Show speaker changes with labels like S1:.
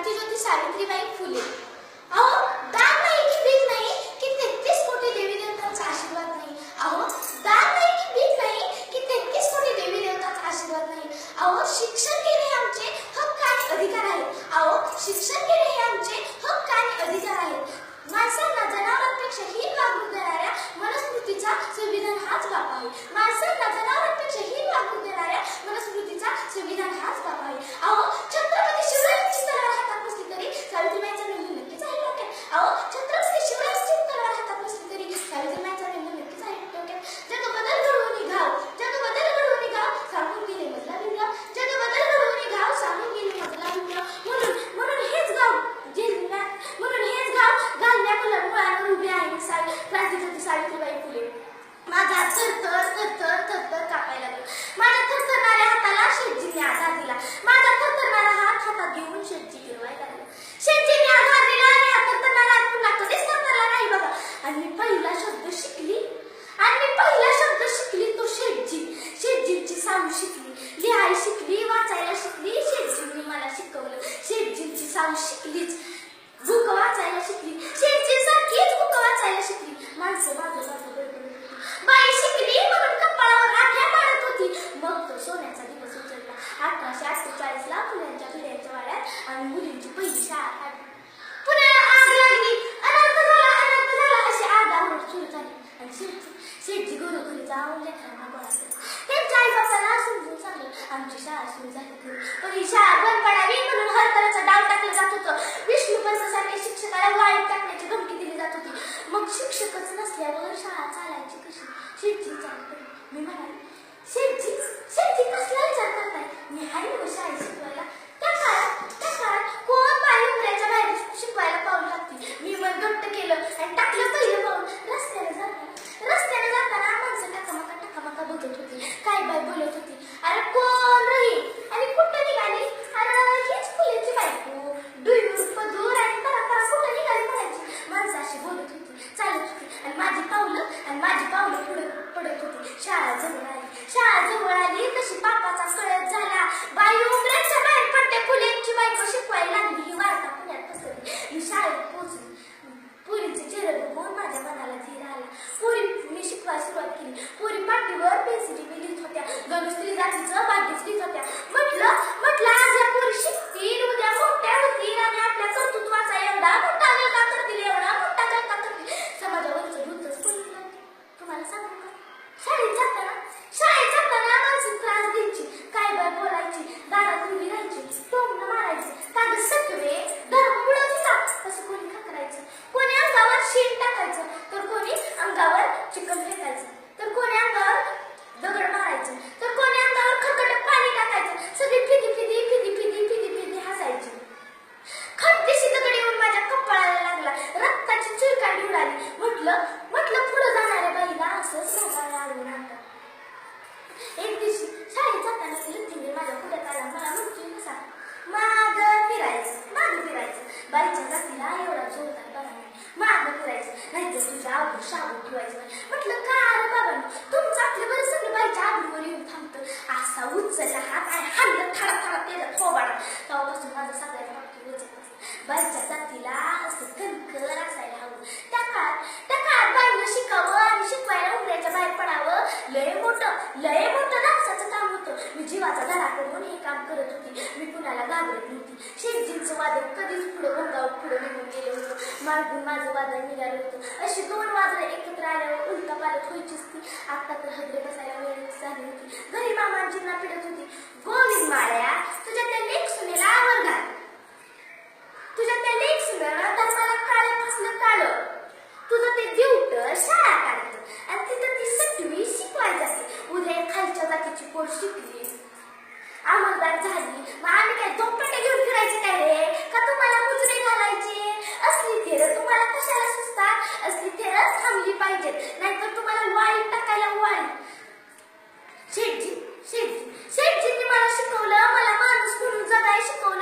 S1: Bhakti Jyoti Savitri Bai Phule शिकलीच. झुक वाचायला शिकली. शेंची सारखीच बुक वाचायला शिकली. माणसं बाजू बाजू बाई शिकली म्हणून कपाळावर राख्या पाळत होती. मग तो सोन्याचा दिवस उचलला. अठराशे अठ्ठेचाळीस ला मुलांच्या पिढ्यांच्या वाड्यात आणि मुलींची पहिली शाळा काढली. पुण्याला आग लागली. अनंत झाला अनंत झाला अशी आरडाओरड सुरू झाली. आणि शेठजी शेठजी घरोघरी जाऊन लेकरांना गोळा केला. त्यांच्या आई बापाला समजून सांगलं आमची शाळा सुरू झाली. पण ही शाळा बंद पडावी म्हणून हरतरचा शिक्षकच नसल्यावर शाळा चालायची कशी? शिकली चाल मी म्हणाली फेकायचं कोणी अंगावर शेण टाकायचं तर कोणी अंगावर चिकन फेकायचं. तर कोणी अंगावर दगड मारायचं तर कोणी अंगावर खरकट पाणी टाकायचं. सगळी जोरदार बाबांनी मागं फिरायचं नाही तर तुझ्या आवड शावड ठेवायचं म्हटलं का अरे बाबांनी तुमचं आपलं बरं सगळं बाईच्या आगीवर थांबतं असा उचलला हात आणि हल्लं थाडा थाडा त्याच्या थोबाडा तेव्हापासून माझं सगळ्यात मागतो बाईच्या जातीला असं कणकर असायला हवं त्या काळात त्या काळात बाईनं शिकावं आणि शिकवायला उमऱ्याच्या बाहेर पडावं लय मोठं लय मोठं नापसाचं काम होतं मी जीवाचा धडा करून काम करत होती मी कुणाला घाबरत नव्हती शेतजींचं वादक कधीच पुढं गोंगावत पुढं मार्गून माझं वादळ निघालं होतं. अशी दोन वाजलं एकत्र आल्यावर उलटा पालट व्हायचीच ती. आत्ता तर हजरे बसायला वेळ झाली होती. घरी मामांजींना पिढत शिकवलं मला माणूस म्हणून जगायला शिकवलं.